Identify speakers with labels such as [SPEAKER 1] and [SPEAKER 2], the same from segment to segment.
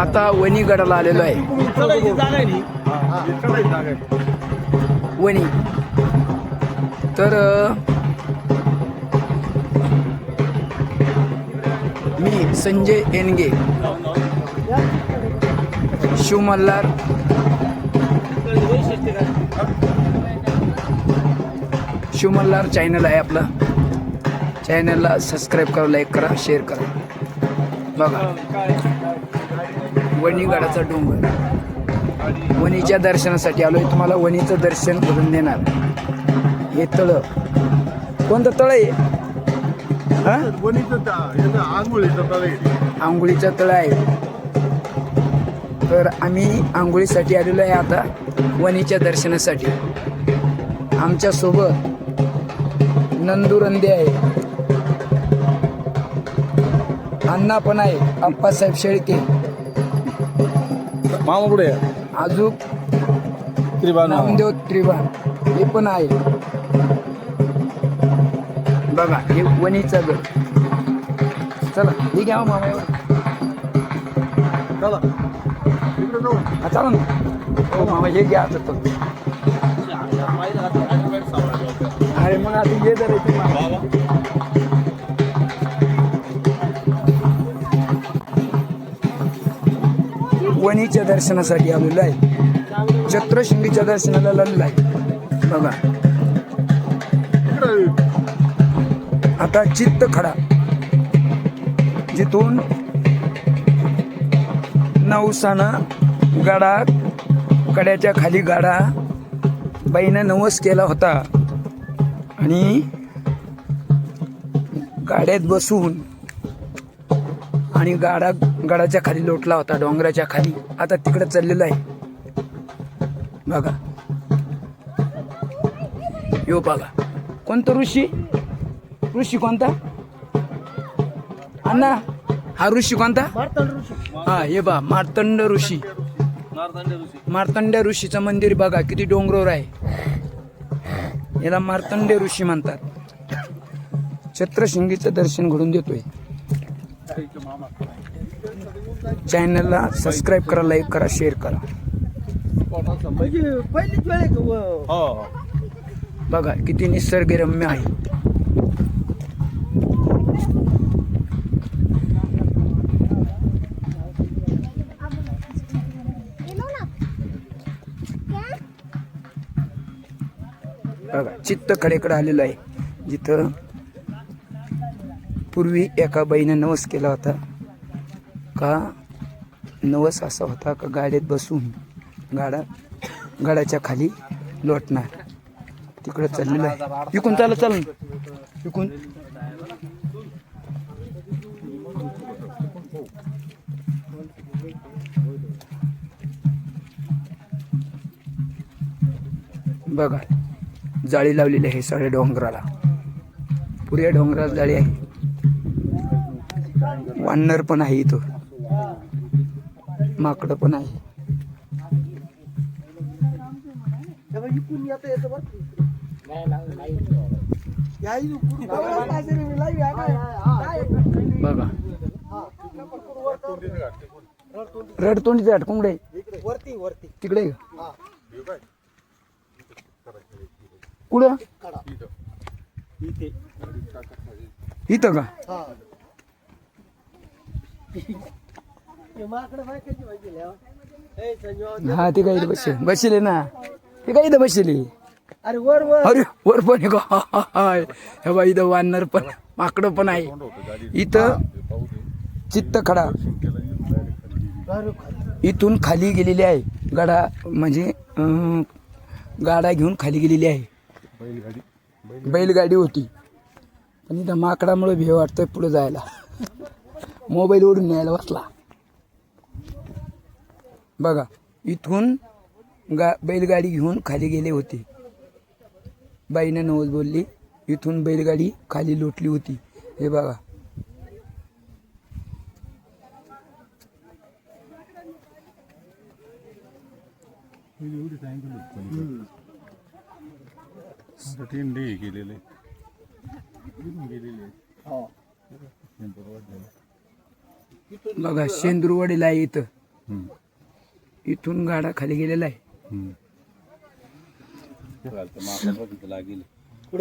[SPEAKER 1] आता वणीगडाला आलेलो आहे. वणी. तर मी संजय एनगे. शिवमल्हार. शिवमल्हार चॅनल आहे आपलं. चॅनलला सबस्क्राईब करा लाईक करा शेअर करा. बघा. वणीगडाचा डोंगर. वणीच्या दर्शनासाठी आलोय. तुम्हाला वणीचं दर्शन करून देणार. हे तळ. कोणतं तळ आहे? आंघोळीचं तळ आहे. तर आम्ही आंघोळीसाठी आलेलो आहे आता वणीच्या दर्शनासाठी. आमच्यासोबत नंदुरंदे आहे. अण्णा पण आहे अप्पासाहेब शेळके.
[SPEAKER 2] मामा पुढे
[SPEAKER 1] अजून
[SPEAKER 2] त्रिभान.
[SPEAKER 1] नामदेव त्रिवाण हे पण आहे. बघा हे वणीचा गड चला हे घ्या हो मामा.
[SPEAKER 2] चला.
[SPEAKER 1] हा, चला ना. हो मामा हे घ्या आता फक्त अरे मग आता ये जरा वणीच्या दर्शनासाठी आलेलो आहे. चत्रशृंगीच्या दर्शनाला आलेलो आहे. बघा. आता चित्त खडा. जिथून नवसानं गाडा कड्याच्या खाली गाडा बाईनं नवस केला होता. आणि गाड्यात बसून आणि गाडा गडाच्या खाली लोटला होता डोंगराच्या खाली. आता तिकडे चाललेला आहे. बघा. यो बघा. कोणतं ऋषी? ऋषी कोणता? अण्णा हा ऋषी कोणता? हा हे बा मार्तंड ऋषी. मार्तंड ऋषीचं मंदिर बघा किती डोंगरावर आहे. याला मार्तंड ऋषी म्हणतात. छत्रशृंगीचं दर्शन घडून देतोय. चॅनलला सबस्क्राईब करा लाईक करा शेअर करा.
[SPEAKER 3] म्हणजे पहिलीच वेळ व-
[SPEAKER 2] हो
[SPEAKER 1] बघा किती निसर्गरम्य आहे. बघा चित्त कडेकडे आलेलं आहे. जिथं पूर्वी एका बाईनं नवस केला होता. का? नवस असा होता का गाडीत बसून गाडा गाड्याच्या खाली लोटणार. तिकडे चाललेलं आहे. इकून चाल चाल इकून. बघा जाळी लावलेली आहे सगळ्या डोंगराला. पुऱ्या डोंगराला जाळी आहे. वानर पण आहे इथं. माकडं पण आहे.
[SPEAKER 3] बघा.
[SPEAKER 1] रड रडतोंडीचे घाट कोंबडे
[SPEAKER 3] वरती वरती
[SPEAKER 1] तिकडे कुठं?
[SPEAKER 3] इथं
[SPEAKER 1] का?
[SPEAKER 3] हा ते
[SPEAKER 1] हा काय इथं बसले बसले ना? ते काय इथं बसले
[SPEAKER 3] अरे वर वर.
[SPEAKER 1] अरे वर पण आहे. हे बा इथं वानर पण माकडं पण आहे. इथं चित्तखडा
[SPEAKER 3] अरे खाली.
[SPEAKER 1] इथून खाली गेलेली आहे. गाडा म्हणजे गाडा घेऊन खाली गेलेली आहे. बैलगाडी होती. पण इथं माकडामुळे भे वाटतंय पुढे जायला. मोबाईल ओढून न्यायला बसला. बघा इथून गा बैलगाडी घेऊन खाली गेले होते. बाईनं नवस बोलली इथून बैलगाडी खाली लोटली होती. हे बघा.
[SPEAKER 2] तीन डी केलेले. गेलेले
[SPEAKER 1] बघा शेंदुरवाडीला आहे इथं. इथून गाडा खाली गेलेला आहे.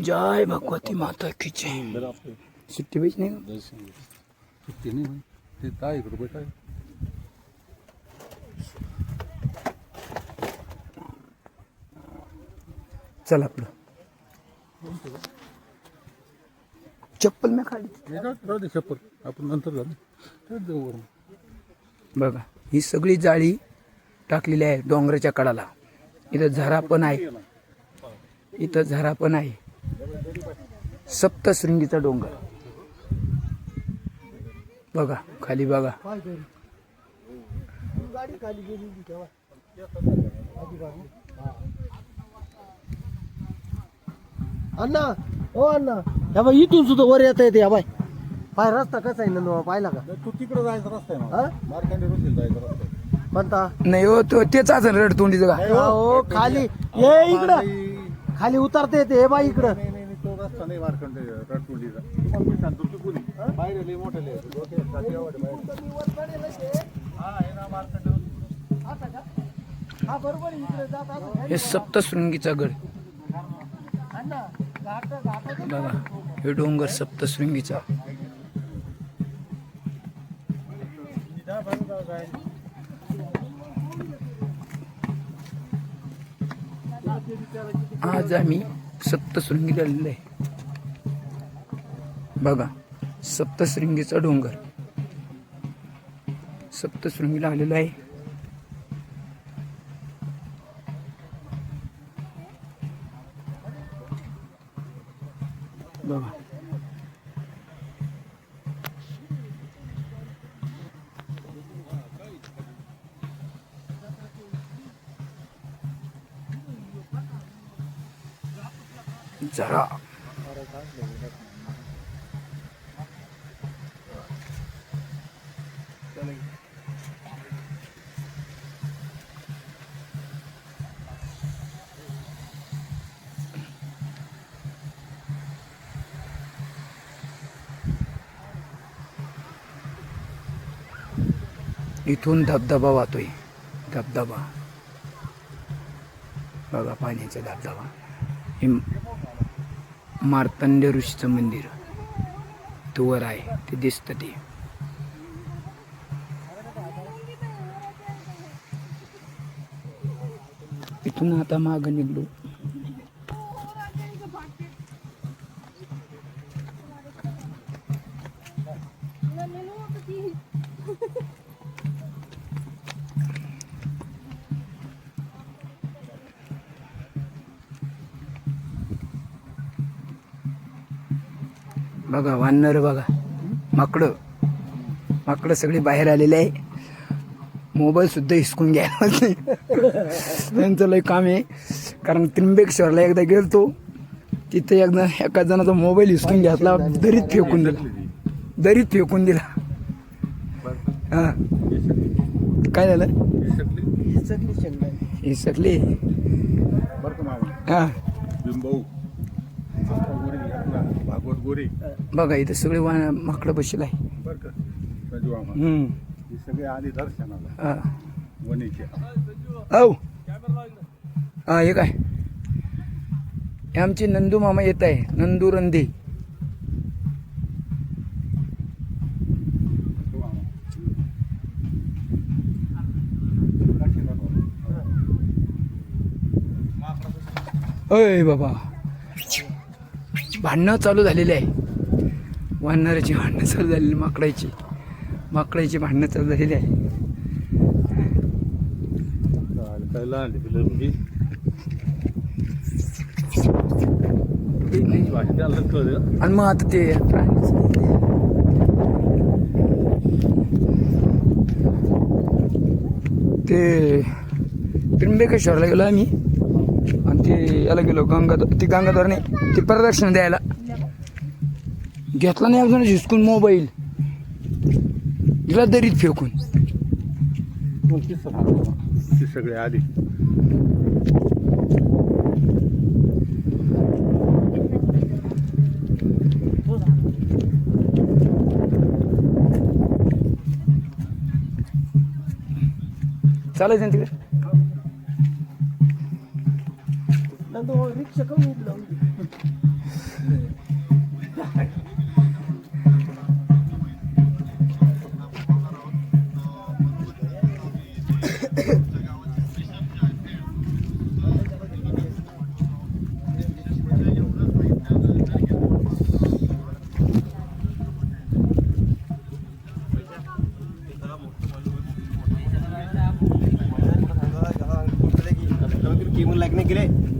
[SPEAKER 1] जय भगवती माता की जय.
[SPEAKER 2] बरं आपलं
[SPEAKER 1] सुट्टी पाहिजे नाही.
[SPEAKER 2] सुट्टी नाही होय. ते काय इकडं बैठा. आहे.
[SPEAKER 1] चल आपलं चप्पल मी खाली
[SPEAKER 2] चप्पल. आपण नंतर झालं
[SPEAKER 1] बघा ही सगळी जाळी टाकलेली आहे डोंगराच्या कडाला. इथं झरा पण आहे. इथं झरा पण आहे. सप्तशृंगीचा डोंगर. बघा खाली बघा.
[SPEAKER 3] अण्णा हो अण्णा. या बाई इथून सुद्धा वर येता येते या बाय पाय रस्ता कसा आहे नंदू पाहिला का?
[SPEAKER 2] तू तिकडं जायचा रस्ता आहे
[SPEAKER 3] हा?
[SPEAKER 2] ना मार्कंडे रुशील जायचा रस्ता आहे.
[SPEAKER 1] नाही हो तो तेच असं रडतोंडीचं का?
[SPEAKER 3] हो खाली. ये इकडं. खाली उतरता येते हे बाई इकडं.
[SPEAKER 2] नाही नाही नाही, तो रस्ता नाही मार्कंडे रटुंडीचा तुम्हाला मी सांगतो तू कोणी? बाहेर लई मोठे लई डोक्यात काठी आवड बाहेर. हा आहे ना मार्कंडे
[SPEAKER 3] हा बरोबर इकडे जात असं
[SPEAKER 1] हे सप्तशृंगीचा गड. बघा हे डोंगर सप्तशृंगीचा आज आम्ही सप्तशृंगी आलेलो आहे. बघा सप्तशृंगीचा डोंगर. सप्तशृंगीला आलेलो आहे. बघा. जरा. इथून धबधबा वाहतोय. धबधबा. बघा पाण्याचा धबधबा. मार्तंड ऋषीचं मंदिर. तुवर आहे ते दिसतं ते. इथून आता माग निघलो. बघा वानर बघा. माकडं. माकडं सगळे बाहेर आलेले आहे. मोबाईल सुद्धा हिसकून घ्यायला त्यांचं लय काम आहे. कारण त्र्यंबकेश्वरला एकदा गेलतो. तिथे एकदा एका जणाचा मोबाईल हिसकून घेतला. दरीत फेकून दिला. दरीत फेकून दिला. हा. काय झालं? हिसकली. हा. बघा इथं सगळे माकडं बसलेलं आहे
[SPEAKER 2] बरं का? राजू मामा
[SPEAKER 1] हम्म.
[SPEAKER 2] हे सगळे दर्शनाला.
[SPEAKER 1] हा.
[SPEAKER 2] वणीचे.
[SPEAKER 1] औ. हा हे काय? हे आमचे नंदू मामा येत आहे. नंदू रंधे.
[SPEAKER 2] तो.
[SPEAKER 1] अय बाबा. भांडणं चालू झालेली आहे. वानराची भांडणं चालू झालेली माकडाची. माकडाची भांडणं चालू झालेली आहे. आणि मग आता ते ते त्र्यंबकेश्वरला गेलो आम्ही? आणि ते याला गेलो गंगा ती गंगाधर नाही ते प्रदक्षिण द्यायला. घेतला नाही अजून झिसकून मोबाईल. दिला दरीत फेकून.
[SPEAKER 2] सगळे आली.
[SPEAKER 1] चालायचं तिकडे?
[SPEAKER 3] नंतर रिक्षा कमी येत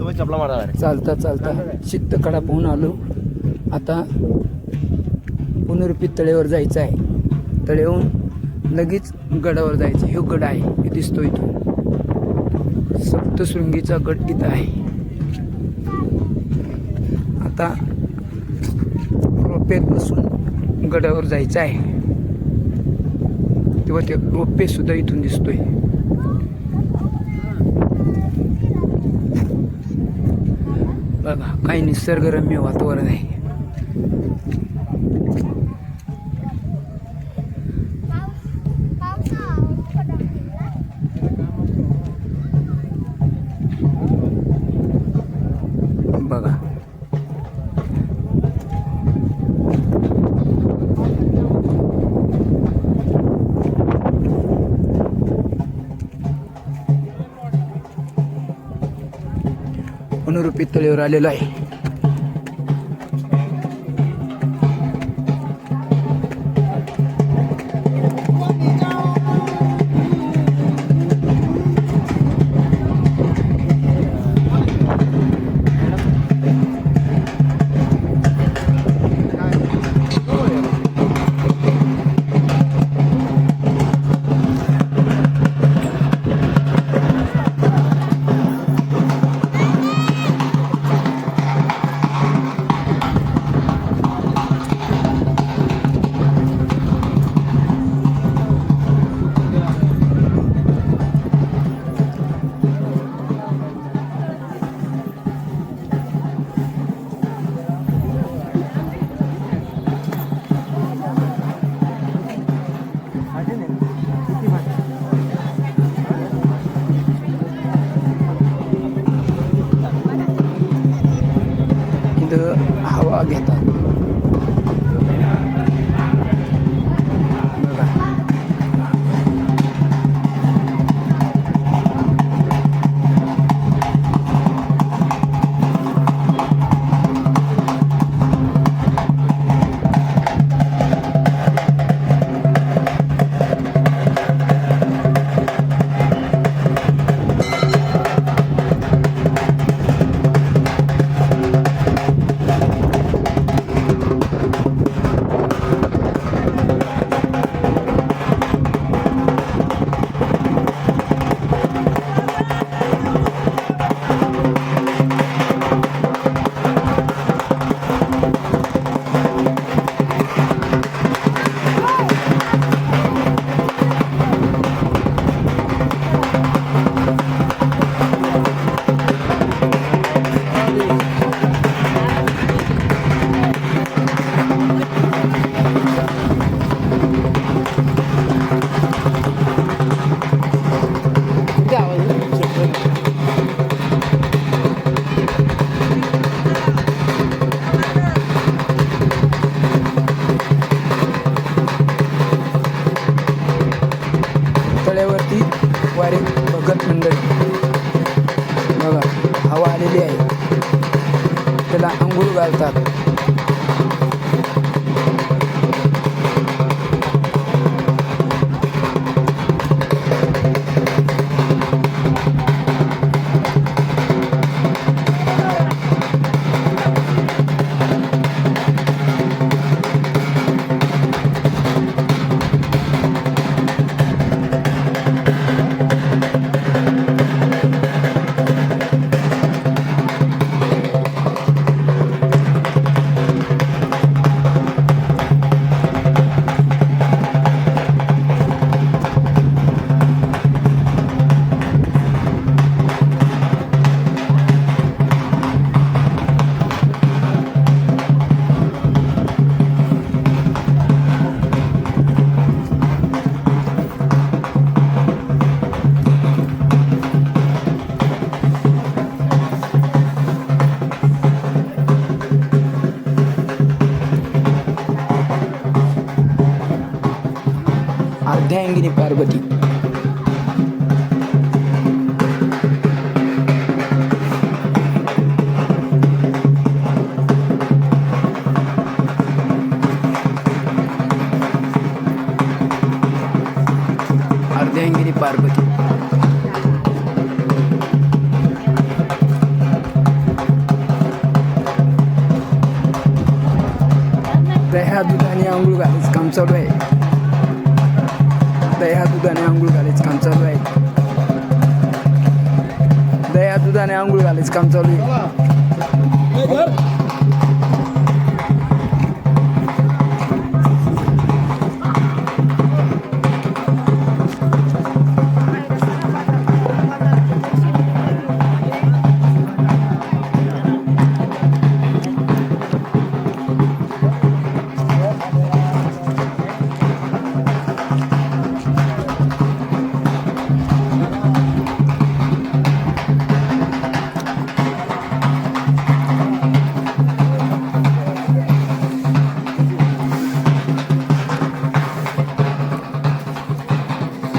[SPEAKER 2] चपला मारा
[SPEAKER 1] चालता चालता. चित्तकडा पाहून आलो. आता पुनरुपी तळेवर जायचं आहे. तळेहून लगेच गडावर जायचं हे गड आहे. हे दिसतो इथून. सप्तशृंगीचा गड इथं आहे. आता रोपेत बसून गडावर जायचं आहे. तेव्हा ते रोपे सुद्धा इथून दिसतोय. बघा काही निसर्गरम्य वातावरण आहे. बघा. पितळीवर तळेवर आलेलो आहे. इथं हवा घेतात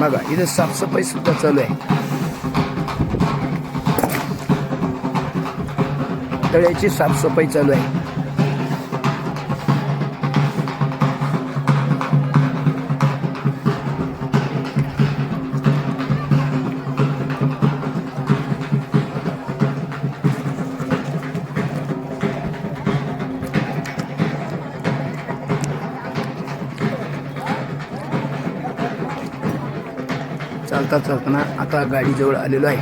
[SPEAKER 1] बघा इथं साफसफाई सुद्धा चालू आहे. तळ्याची साफसफाई चालू आहे. चालता चालताना आता गाडीजवळ आलेलो आहे.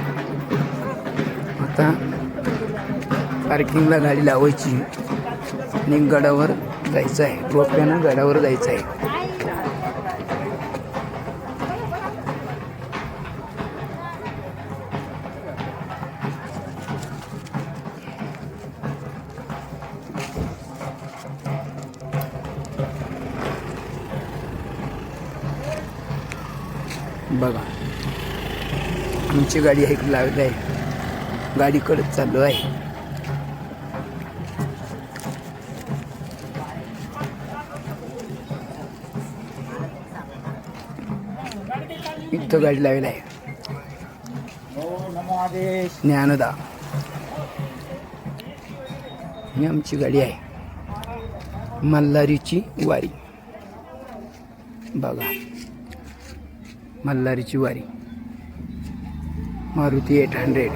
[SPEAKER 1] आता पार्किंगला गाडी लावायची आणि गडावर जायचं आहे. रोप्यानं गडावर जायचं आहे. आमची गाडी आहे लावली आहे गाडीकडे चाललो आहे. इथं गाडी लावली आहे ज्ञानदा ही आमची गाडी आहे. मल्हारीची वारी. बघा. मल्हारीची वारी. Maruti eight hundred